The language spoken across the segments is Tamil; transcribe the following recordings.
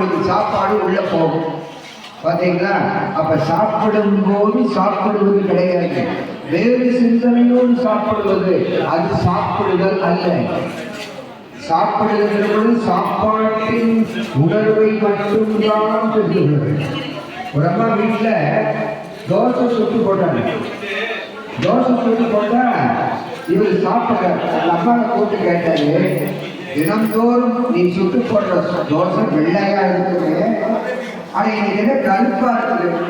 அவனுக்கு சாப்பாடு உள்ள போகும். பார்த்தீங்களா அப்ப சாப்பிடும் போது சாப்பிடுவது கிடையாது. வேறு சிந்தனையோடு சாப்பிடுவது அது சாப்பிடுதல் அல்ல. சாப்பிடுகிறது சாப்பாட்டின் உணர்வை மட்டும்தான் தெரிகிறது ஒரு அம்மா வீட்டில் தோசை சுட்டு போட்டாங்க. தோசை சுட்டு போட்டா இவர் சாப்பிட்டார் அம்மாவை கூட்டு கேட்டாரு தினந்தோறும் நீ சுட்டு போடுற தோசை வெள்ளையா இருக்குது ஆனா இன்னைக்கு என்ன கருப்பா இருக்குது?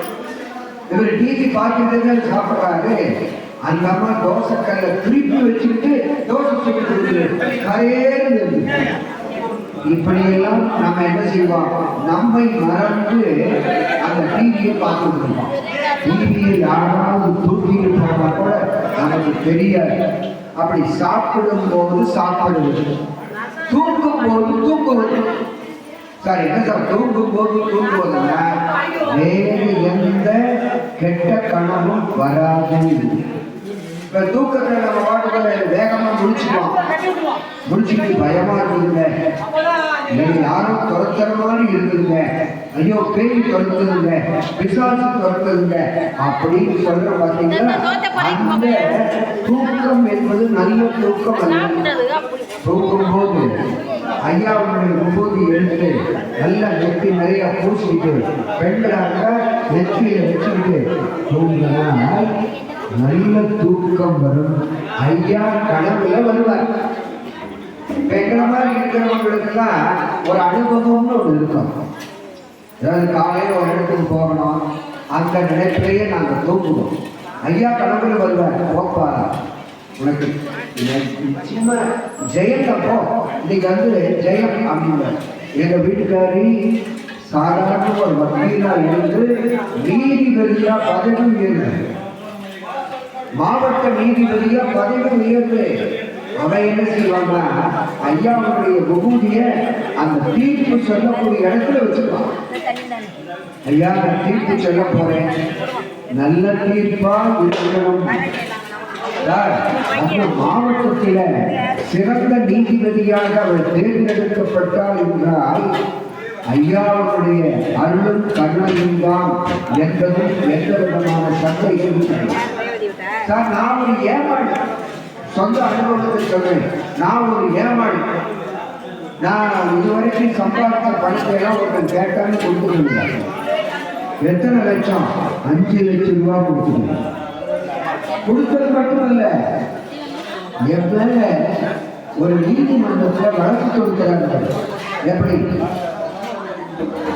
இவர் டிவி பார்த்துட்டு சாப்பிடுறாரு. அந்த அம்மா தோசை கல்ல திருப்பி வச்சுக்கிட்டு தோசை சுட்டு கொடுக்குது. கரையேறு இப்படியெல்லாம் நம்ம என்ன செய்வோம்? நம்மை மறந்து அந்த டிவியை பார்த்துட்டு டிவியை யாராவது தூக்கிட்டு போனா கூட நமக்கு தெரியாது. அப்படி சாப்பிடும் போது சாப்பிடுவது. தூங்கும் போது தூங்குவது சாரி என்ன சார் தூங்கும் போது தூங்குவதுன்னா வேறு எந்த கெட்ட கனவும் வராது இப்ப தூக்கத்தை நம்ம வாட்டுகளை வேகமா முடிச்சுக்குவோம் முடிச்சுட்டு பயமா இருக்குதுங்க. நீங்க யாரும் துரத்துற மாதிரி இருக்குதுங்க ஐயோ பேய் துரத்துதுங்க. பிசாசு துரத்துதுங்க. அப்படின்னு சொல்ற பாத்தீங்கன்னா அந்த தூக்கம் என்பது நல்ல தூக்கம் அல்ல. தூங்கும் போது ஐயாவுடைய விபூதி எடுத்து நல்ல நெத்தி நிறைய பூசிக்கிட்டு பெண்களாக நெத்தியில வச்சுக்கிட்டு தூங்கினால் நல்ல தூக்கம் வரும். ஐயா கனவுல வருவார். பெண்களை மாதிரி இருக்கிறவங்களுக்கெல்லாம் ஒரு அனுபவம்னு ஒன்று இருக்கும். அதாவது காலையில் ஒரு இடத்துக்கு போகணும். அந்த நினைப்பிலேயே நாங்கள் தூங்குவோம். ஐயா கடவுள் வருவார் போப்பாரா உனக்கு சும்மா ஜெயத்தப்போ இன்னைக்கு வந்து ஜெயம் அப்படின்னு எங்க வீட்டுக்காரி சாதாரண ஒரு வக்கீலா இருந்து நீதிபதியா பதவி உயர்ந்து மாவட்ட நீதிபதியா பதவி உயர்ந்து அவன் என்ன செய்வான்னா ஐயாவுடைய விபூதிய அந்த தீர்ப்பு சொல்லக்கூடிய இடத்துல வச்சுப்பான் ஐயா நான் தீர்ப்பு சொல்ல போறேன். நல்ல தீர்ப்பா இருக்கணும். சார், அந்த மாவட்டத்தில சிறந்த நீதிபதியாக அவர் தேர்ந்தெடுக்கப்பட்டார் என்றால் ஐயாவுடைய அருளும் கருணையும் தான் என்பதும் எந்த விதமான சந்தேகம் சார் நான் ஒரு ஏமாளி சொந்த அனுபவத்தை சொல்றேன். நான் ஒரு ஏமாளி. நான் இதுவரைக்கும் சம்பாதித்த பணத்தை எல்லாம் ஒருத்தன் கேட்டான்னு கொடுத்துருந்தேன் எத்தனை லட்சம்? அஞ்சு லட்சம் ரூபாய் கொடுத்துருந்தேன் கொடுத்தது மட்டுமல்ல என் மேல ஒரு நீதிமன்றத்தில் வழக்கு கொடுக்கிறாங்க எப்படி?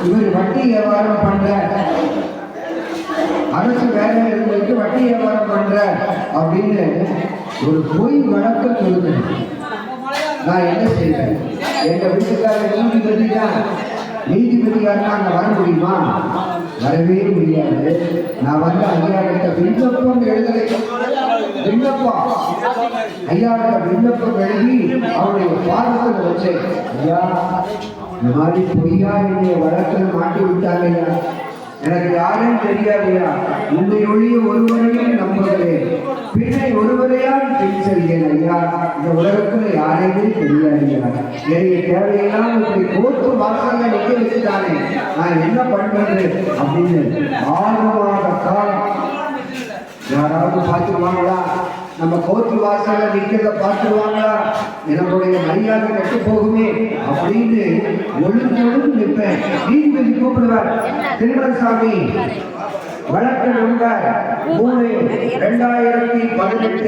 இவர் வட்டி வியாபாரம் பண்ற அரசு வேலையில் இருந்துட்டு வட்டி வியாபாரம் பண்ற அப்படின்னு ஒரு பொய் வழக்கு கொடுக்கணும் நான் என்ன செய்வேன்? எங்க வீட்டுக்காரர் நீதிபதியா? தான் நீதிபதியாக நான் வர முடியுமா? வரவே முடியாது. நான் வந்து ஐயாவிட்ட விண்ணப்பம் எழுதலை. விண்ணப்பம். ஐயாவிட்ட விண்ணப்பம் எழுதி அவருடைய பாதத்தில் வச்சேன். ஐயா இந்த மாதிரி பொய்யா என்னைய வழக்கில் மாட்டி விட்டாங்கய்யா எனக்கு யாரும் தெரியாதையா உன்னை ஒழிய ஒருவரையும் நம்புகிறேன். பின்னை ஒருவரையால் பின்செல்கிறேன் ஐயா இந்த உலகத்துல யாரையுமே தெரியாதையா என்னுடைய தேவையெல்லாம் இப்படி கோர்த்து வாசல்ல நிக்க வச்சுட்டானே. நான் என்ன பண்றது அப்படின்னு ஆறு காலம் யாராவது பார்த்துருவாங்களா நம்ம கோத்து வாசல நிற்கிறத பார்த்துருவாங்களா என்னுடைய மரியாதை கட்டு போகுமே அப்படின்னு ஒழுங்கோடு நிற்பேன். நீதிபதி கூப்பிடுவார். திருமணசாமி வழக்கு நம்பர் மூணு ரெண்டாயிரத்தி பதினெட்டு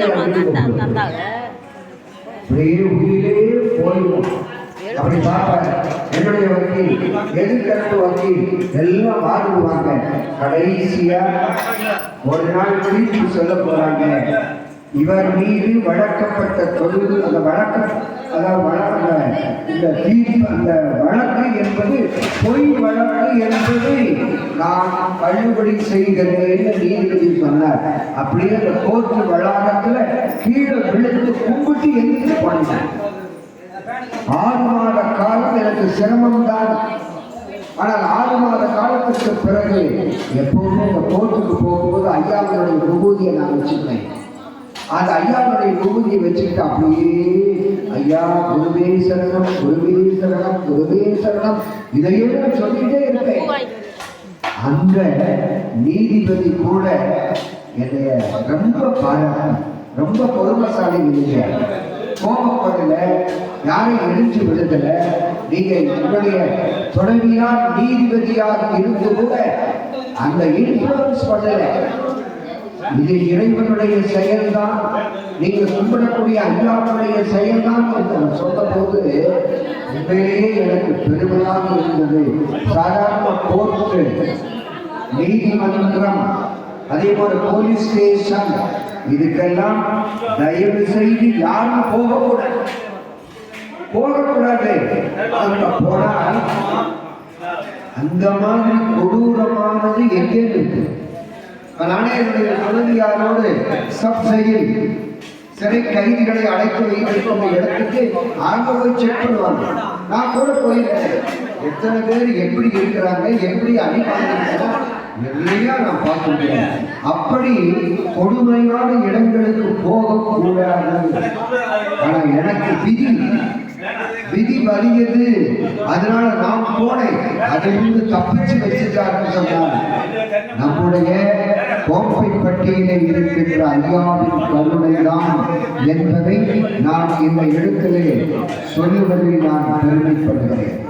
போயிடும் அப்படி பார்ப்பார். என்னுடைய வக்கீல் எதிர்கருத்து வக்கீல் எல்லாம் மாறுவாங்க. கடைசியா ஒரு நாள் தீர்ப்பு சொல்ல போறாங்க. இவர் மீது வழக்கப்பட்ட தொழில் அந்த வழக்கு அதாவது இந்த தீர்ப்பு அந்த வழக்கு என்பது பொய் வழக்கு என்பதை நான் தள்ளுபடி செய்கிறேன்னு நீதிபதி சொன்னார். அப்படியே அந்த கோர்ட்டு வளாகத்துல கீழே விழுந்து கும்பிட்டு எழுந்து போனேன் ஆறு மாத காலம் எனக்கு சிரமம் தான். ஆனால் ஆறு மாத காலத்துக்கு பிறகு எப்பவுமே இந்த கோர்ட்டுக்கு போகும்போது ஐயாவுடைய விபூதியை நான் வச்சுக்கிறேன். அந்த ஐயாவுடைய விபூதியை வச்சுக்கிட்டு அப்படியே ஐயா குருவே சரணம் குருவே சரணம் குருவே சரணம். இதையே நான் சொல்லிட்டே இருப்பேன் அந்த நீதிபதி கூட என்னைய ரொம்ப பாராட்டு ரொம்ப பொறுமைசாலி நீங்க கோபப்படல யாரையும் எழுச்சி விடுதல நீங்க என்னுடைய துணைவியார் நீதிபதியாக இருந்து கூட அந்த இன்ஃபுளுன்ஸ் பண்ணல. இது இறைவனுடைய செயல்தான். நீங்க கும்பிடக்கூடிய அல்லாவுடைய செயல்தான் என்று நான் சொன்ன போது உண்மையிலேயே எனக்கு பெருமையாக இருந்தது. சாதாரண கோர்ட்டு நீதிமன்றம் அதே போல போலீஸ் ஸ்டேஷன் இதுக்கெல்லாம் தயவு செய்து யாரும் போகக்கூடாது. போகக்கூடாது. போனால் அந்த மாதிரி கொடூரமானது எங்கே இருக்கு நானே என்னுடைய துணைவியாரோடு சப் சிறை கைதிகளை அடைத்து வைத்திருக்கும் இடத்துக்கு அவங்க போய் செக் பண்ணுவாங்க நான் கூட போயிருக்கேன். எத்தனை பேர் எப்படி இருக்கிறாங்க எப்படி அடிப்பாங்க வாங்கியிருக்காங்க நான் பார்த்துருக்கேன் அப்படி கொடுமையான இடங்களுக்கு போகக்கூடாது. ஆனால் எனக்கு விதி விதி வலியது. அதனால நான் போனேன். அதிலிருந்து தப்பிச்சு வச்சுட்டாருன்னு சொன்னாங்க நம்முடைய மத்தியிலே இருக்கின்ற ஐயாவின் கருணைதான் என்பதை நான் இந்த எழுத்திலே சொல்லுவதை நான் பெருமைப்படுகிறேன்.